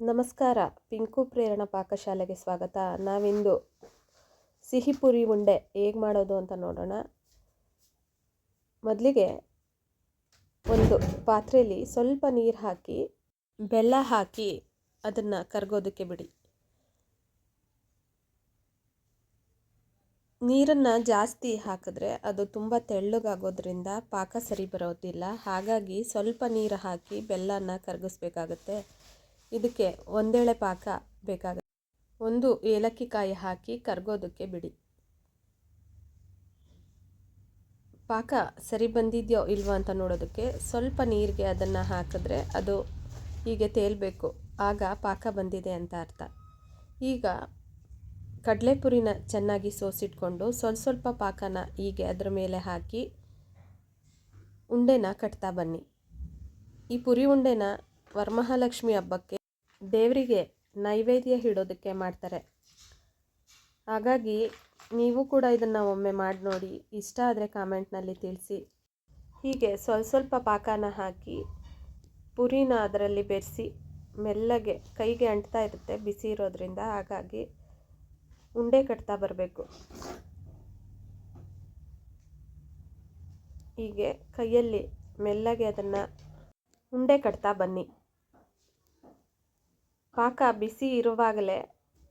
ನಮಸ್ಕಾರ. ಪಿಂಕು ಪ್ರೇರಣ ಪಾಕಶಾಲೆಗೆ ಸ್ವಾಗತ. ನಾವಿಂದು ಸಿಹಿ ಪುರಿ ಉಂಡೆ ಹೇಗೆ ಮಾಡೋದು ಅಂತ ನೋಡೋಣ. ಮೊದಲಿಗೆ ಒಂದು ಪಾತ್ರೆಯಲ್ಲಿ ಸ್ವಲ್ಪ ನೀರು ಹಾಕಿ, ಬೆಲ್ಲ ಹಾಕಿ ಅದನ್ನು ಕರಗೋದಕ್ಕೆ ಬಿಡಿ. ನೀರನ್ನು ಜಾಸ್ತಿ ಹಾಕಿದ್ರೆ ಅದು ತುಂಬ ತೆಳ್ಳಗಾಗೋದ್ರಿಂದ ಪಾಕ ಸರಿ ಬರೋದಿಲ್ಲ. ಹಾಗಾಗಿ ಸ್ವಲ್ಪ ನೀರು ಹಾಕಿ ಬೆಲ್ಲನ ಕರಗಿಸ್ಬೇಕಾಗತ್ತೆ. ಇದಕ್ಕೆ ಒಂದೇಳೆ ಪಾಕ ಬೇಕಾಗುತ್ತೆ. ಒಂದು ಏಲಕ್ಕಿ ಕಾಯಿ ಹಾಕಿ ಕರ್ಗೋದಕ್ಕೆ ಬಿಡಿ. ಪಾಕ ಸರಿ ಬಂದಿದೆಯೋ ಇಲ್ವೋ ಅಂತ ನೋಡೋದಕ್ಕೆ ಸ್ವಲ್ಪ ನೀರಿಗೆ ಅದನ್ನು ಹಾಕಿದ್ರೆ ಅದು ಹೀಗೆ ತೇಲಬೇಕು. ಆಗ ಪಾಕ ಬಂದಿದೆ ಅಂತ ಅರ್ಥ. ಈಗ ಕಡಲೆಪುರಿನ ಚೆನ್ನಾಗಿ ಸೋಸಿಟ್ಕೊಂಡು ಸ್ವಲ್ಪ ಸ್ವಲ್ಪ ಪಾಕನ ಹೀಗೆ ಅದರ ಮೇಲೆ ಹಾಕಿ ಉಂಡೆನ ಕಟ್ತಾ ಬನ್ನಿ. ಈ ಪುರಿ ಉಂಡೆನ ವರಮಹಾಲಕ್ಷ್ಮಿ ಹಬ್ಬಕ್ಕೆ ದೇವರಿಗೆ ನೈವೇದ್ಯ ಇಡೋದಕ್ಕೆ ಮಾಡ್ತಾರೆ. ಹಾಗಾಗಿ ನೀವು ಕೂಡ ಇದನ್ನು ಒಮ್ಮೆ ಮಾಡಿ ನೋಡಿ, ಇಷ್ಟ ಆದರೆ ಕಾಮೆಂಟ್ನಲ್ಲಿ ತಿಳಿಸಿ. ಹೀಗೆ ಸ್ವಲ್ಪ ಸ್ವಲ್ಪ ಪಾಕನ ಹಾಕಿ ಪುರಿನ ಅದರಲ್ಲಿ ಬೆರೆಸಿ ಮೆಲ್ಲಗೆ ಕೈಗೆ ಅಂಟ್ತಾ ಇರುತ್ತೆ ಬಿಸಿ ಇರೋದ್ರಿಂದ. ಹಾಗಾಗಿ ಉಂಡೆ ಕಟ್ತಾ ಬರಬೇಕು. ಹೀಗೆ ಕೈಯಲ್ಲಿ ಮೆಲ್ಲಗೆ ಅದನ್ನು ಉಂಡೆ ಕಟ್ತಾ ಬನ್ನಿ. ಪಾಕ ಬಿಸಿ ಇರುವಾಗಲೇ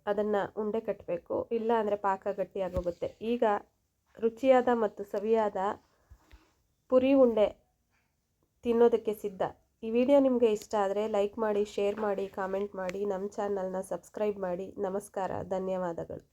ಅದನ್ನು ಉಂಡೆ ಕಟ್ಟಬೇಕು ಇಲ್ಲ ಅಂದರೆ ಪಾಕ ಗಟ್ಟಿಯಾಗೋಗುತ್ತೆ. ಈಗ ರುಚಿಯಾದ ಮತ್ತು ಸವಿಯಾದ ಪುರಿ ಉಂಡೆ ತಿನ್ನೋದಕ್ಕೆ ಸಿದ್ಧ. ಈ ವಿಡಿಯೋ ನಿಮಗೆ ಇಷ್ಟ ಆದರೆ ಲೈಕ್ ಮಾಡಿ, ಶೇರ್ ಮಾಡಿ, ಕಾಮೆಂಟ್ ಮಾಡಿ ನಮ್ಮ ಚಾನಲ್ನ ಸಬ್ಸ್ಕ್ರೈಬ್ ಮಾಡಿ. ನಮಸ್ಕಾರ, ಧನ್ಯವಾದಗಳು.